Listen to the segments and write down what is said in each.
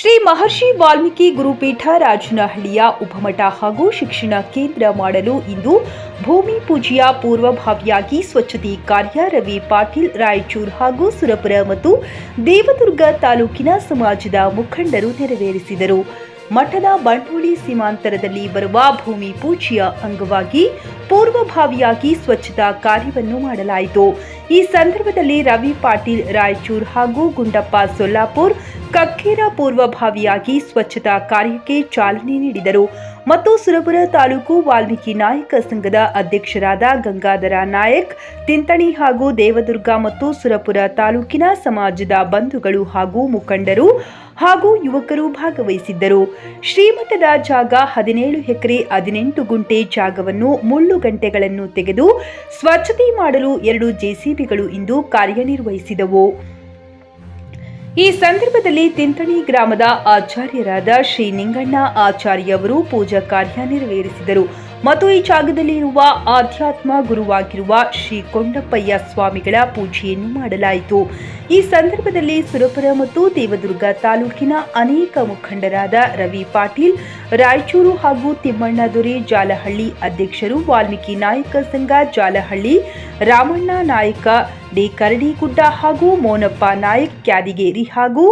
ಶ್ರೀ ಮಹರ್ಷಿ ವಾಲ್ಮೀಕಿ ಗುರುಪೀಠ ರಾಜನಹಳ್ಳಿಯ ಉಪಮಠ ಹಾಗೂ ಶಿಕ್ಷಣ ಕೇಂದ್ರ ಮಾಡಲು ಇಂದು ಭೂಮಿ ಪೂಜೆಯ ಪೂರ್ವಭಾವಿಯಾಗಿ ಸ್ವಚ್ಛತೆ ಕಾರ್ಯ ರವಿ ಪಾಟೀಲ್ ರಾಯಚೂರು ಹಾಗೂ ಸುರಪುರ ಮತ್ತು ದೇವದುರ್ಗ ತಾಲೂಕಿನ ಸಮಾಜದ ಮುಖಂಡರು ನೆರವೇರಿಸಿದರು. ಮಠದ ಬಂಡೋಳಿ ಸೀಮಾಂತರದಲ್ಲಿ ಬರುವ ಭೂಮಿ ಪೂಜೆಯ ಅಂಗವಾಗಿ ಪೂರ್ವಭಾವಿಯಾಗಿ ಸ್ವಚ್ಛತಾ ಕಾರ್ಯವನ್ನು ಮಾಡಲಾಯಿತು. ಈ ಸಂದರ್ಭದಲ್ಲಿ ರವಿ ಪಾಟೀಲ್ ರಾಯಚೂರು ಹಾಗೂ ಗುಂಡಪ್ಪ ಸೊಲ್ಲಾಪುರ್ ಕಕ್ಕೇರ ಪೂರ್ವಭಾವಿಯಾಗಿ ಸ್ವಚ್ಛತಾ ಕಾರ್ಯಕ್ಕೆ ಚಾಲನೆ ನೀಡಿದರು ಮತ್ತು ಸುರಪುರ ತಾಲೂಕು ವಾಲ್ಮೀಕಿ ನಾಯಕ ಸಂಘದ ಅಧ್ಯಕ್ಷರಾದ ಗಂಗಾಧರ ನಾಯಕ್, ತಿಂತಣಿ ಹಾಗೂ ದೇವದುರ್ಗ ಮತ್ತು ಸುರಪುರ ತಾಲೂಕಿನ ಸಮಾಜದ ಬಂಧುಗಳು ಹಾಗೂ ಮುಖಂಡರು ಹಾಗೂ ಯುವಕರು ಭಾಗವಹಿಸಿದ್ದರು. ಶ್ರೀಮಠದ ಜಾಗ ಹದಿನೇಳು ಎಕರೆ ಹದಿನೆಂಟು ಗುಂಟೆ ಜಾಗವನ್ನು ಮುಳ್ಳು ಗಂಟೆಗಳನ್ನು ತೆಗೆದು ಸ್ವಚ್ಛತೆ ಮಾಡಲು ಎರಡು ಜೆಸಿಬಿಗಳು ಇಂದು ಕಾರ್ಯನಿರ್ವಹಿಸಿದವು. ಈ ಸಂದರ್ಭದಲ್ಲಿ ತಿಂತಣಿ ಗ್ರಾಮದ ಆಚಾರ್ಯರಾದ ಶ್ರೀ ನಿಂಗಣ್ಣ ಆಚಾರ್ಯವರು ಪೂಜಾ ಕಾರ್ಯ ನೆರವೇರಿಸಿದರು. ಮತ್ತು ಈ ಜಾಗದಲ್ಲಿ ಇರುವ ಆಧ್ಯಾತ್ಮ ಗುರುವಾಗಿರುವ ಶ್ರೀ ಕೊಂಡಪ್ಪಯ್ಯ ಸ್ವಾಮಿಗಳ ಪೂಜೆಯನ್ನು ಮಾಡಲಾಯಿತು. ಈ ಸಂದರ್ಭದಲ್ಲಿ ಸುರಪುರ ಮತ್ತು ದೇವದುರ್ಗ ತಾಲೂಕಿನ ಅನೇಕ ಮುಖಂಡರಾದ ರವಿ ಪಾಟೀಲ್, ರಾಯಚೂರು ಹಾಗೂ ತಿಮ್ಮಣ್ಣ ದೊರೆ ಜಾಲಹಳ್ಳಿ ಅಧ್ಯಕ್ಷರು, ವಾಲ್ಮೀಕಿ ನಾಯಕ ಸಂಘ ಜಾಲಹಳ್ಳಿ, ರಾಮಣ್ಣ ನಾಯಕ, ಡಿ ಕರಡಿಗುಡ್ಡ ಹಾಗೂ ಮೋನಪ್ಪ ನಾಯಕ್, ಕ್ಯಾದಿಗೇರಿ ಹಾಗೂ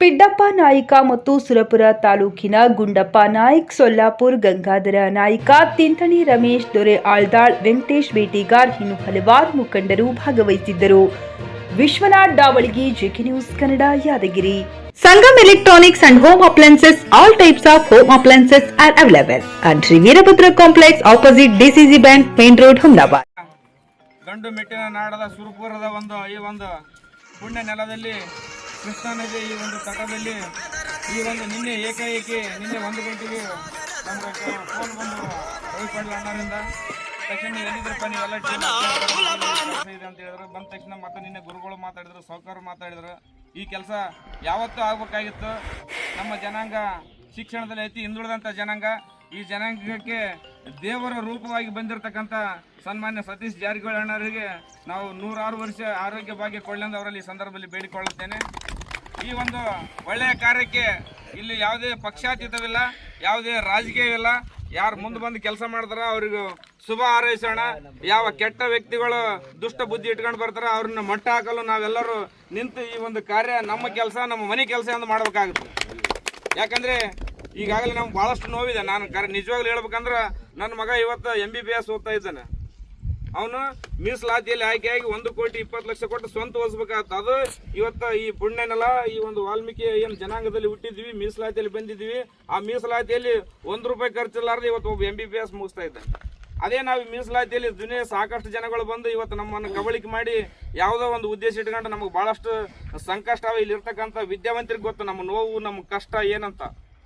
ಪಿಡ್ಡಪ್ಪ ನಾಯಕ ಮತ್ತು ಸುರಪುರ ತಾಲೂಕಿನ ಗುಂಡಪ್ಪ ನಾಯ್ಕ್ ಸೊಲ್ಲಾಪುರ್ ಗಂಗಾಧರ ನಾಯಕ ತಿಂತಣಿ ರಮೇಶ್ ದೊರೆ ಆಳ್ದಾಳ್ ವೆಂಕಟೇಶ್ ಬೇಟಿಗಾರ್ ಇನ್ನು ಹಲವಾರು ಮುಖಂಡರು ಭಾಗವಹಿಸಿದ್ದರು. Vishwanath ಡಾವಳಿಗೆ JK news Kannada Yadagiri. Sangam electronics and home appliances all types of home appliances are available at Shri Veerabhadra complex opposite DCC bank main road Humdabad. ಗಂಡು ಮೆಟ್ಟಿನ ನಾಡದ ಸುರಪುರದ ಒಂದು ಈ ಒಂದು ಪುಣ್ಯ ನೆಲದಲ್ಲಿ ಕೃಷ್ಣಾ ನದಿ ಈ ಒಂದು ತಟದಲ್ಲಿ ಈ ಒಂದು ನಿನ್ನೆ ಏಕಾಏಕಿ ನಿನ್ನೆ ಒಂದು ಗಂಟೆಗೆ ನಮ್ಗೆ ಫೋನ್ ಬಂದು ರವಿ ಪಾಟೀಲ್ ಅಣ್ಣರಿಂದ. ತಕ್ಷಣ ಎಲ್ಲಿದ್ರಪ್ಪ ನೀವೆಲ್ಲ ಇದೆ ಅಂತ ಹೇಳಿದ್ರು. ಬಂದ ತಕ್ಷಣ ಮತ್ತೆ ನಿನ್ನೆ ಗುರುಗಳು ಮಾತಾಡಿದ್ರು ಸೌಕರ್ಯ ಮಾತಾಡಿದ್ರು. ಈ ಕೆಲಸ ಯಾವತ್ತೂ ಆಗ್ಬೇಕಾಗಿತ್ತು. ನಮ್ಮ ಜನಾಂಗ ಶಿಕ್ಷಣದಲ್ಲಿ ಅತಿ ಹಿಂದುಳಿದಂಥ ಜನಾಂಗ. ಈ ಜನಾಂಗಕ್ಕೆ ದೇವರ ರೂಪವಾಗಿ ಬಂದಿರತಕ್ಕಂಥ ಸನ್ಮಾನ್ಯ ಸತೀಶ್ ಜಾರಕಿಹೊಳಿ ಅಣ್ಣರಿಗೆ ನಾವು ನೂರಾರು ವರ್ಷ ಆರೋಗ್ಯ ಭಾಗ್ಯ ಕೊಳ್ಳೆಂದು ಅವರಲ್ಲಿ ಸಂದರ್ಭದಲ್ಲಿ ಬೇಡಿಕೊಳ್ಳುತ್ತೇನೆ. ಈ ಒಂದು ಒಳ್ಳೆಯ ಕಾರ್ಯಕ್ಕೆ ಇಲ್ಲಿ ಯಾವುದೇ ಪಕ್ಷಾತೀತವಿಲ್ಲ, ಯಾವುದೇ ರಾಜಕೀಯವಿಲ್ಲ ಯಾರು ಮುಂದೆ ಬಂದು ಕೆಲಸ ಮಾಡ್ತಾರ ಅವ್ರಿಗೂ ಶುಭ ಹಾರೈಸೋಣ. ಯಾವ ಕೆಟ್ಟ ವ್ಯಕ್ತಿಗಳು ದುಷ್ಟ ಬುದ್ಧಿ ಇಟ್ಕೊಂಡು ಬರ್ತಾರ ಅವ್ರನ್ನ ಮಟ್ಟ ಹಾಕಲು ನಾವೆಲ್ಲರೂ ನಿಂತು ಈ ಒಂದು ಕಾರ್ಯ ನಮ್ಮ ಕೆಲಸ, ನಮ್ಮ ಮನೆ ಕೆಲಸ ಎಂದು ಮಾಡಬೇಕಾಗುತ್ತೆ. ಯಾಕಂದ್ರೆ ಈಗಾಗಲೇ ನಮ್ಗೆ ಬಹಳಷ್ಟು ನೋವಿದೆ. ನಾನು ಕರೆ ನಿಜವಾಗ್ಲೂ ಹೇಳ್ಬೇಕಂದ್ರೆ ನನ್ನ ಮಗ ಇವತ್ತು ಎಂ ಬಿ ಬಿ ಎಸ್ ಓದ್ತಾ ಇದ್ದಾನೆ. ಅವನು ಮೀಸಲಾತಿಯಲ್ಲಿ ಆಯ್ಕೆಯಾಗಿ ಒಂದು ಕೋಟಿ ಇಪ್ಪತ್ತು ಲಕ್ಷ ಕೊಟ್ಟು ಸ್ವಂತ ಓದಿಸ್ಬೇಕಾಗತ್ತೆ. ಅದು ಇವತ್ತು ಈ ಪುಣ್ಯನೆಲ್ಲ ಈ ಒಂದು ವಾಲ್ಮೀಕಿ ಏನು ಜನಾಂಗದಲ್ಲಿ ಹುಟ್ಟಿದ್ವಿ, ಮೀಸಲಾತಿಯಲ್ಲಿ ಬಂದಿದ್ವಿ. ಆ ಮೀಸಲಾತಿಯಲ್ಲಿ ಒಂದು ರೂಪಾಯಿ ಖರ್ಚಿಲ್ಲಾರ್ದೆ ಇವತ್ತು ಒಬ್ಬ ಎಂ ಬಿ ಬಿ ಎಸ್ ಮುಗಿಸ್ತಾ ಇದ್ದ ಅದೇ ನಾವು ಮೀಸಲಾತಿಯಲ್ಲಿ ದುನಿಯಾ ಸಾಕಷ್ಟು ಜನಗಳು ಬಂದು ಇವತ್ತು ನಮ್ಮನ್ನು ಕಬಳಿಕೆ ಮಾಡಿ ಯಾವುದೋ ಒಂದು ಉದ್ದೇಶ ಇಟ್ಕೊಂಡು ನಮಗೆ ಭಾಳಷ್ಟು ಸಂಕಷ್ಟ ಇಲ್ಲಿರ್ತಕ್ಕಂಥ ವಿದ್ಯಾವಂತರಿಗೆ ಗೊತ್ತು ನಮ್ಮ ನೋವು, ನಮ್ಮ ಕಷ್ಟ ಏನಂತ.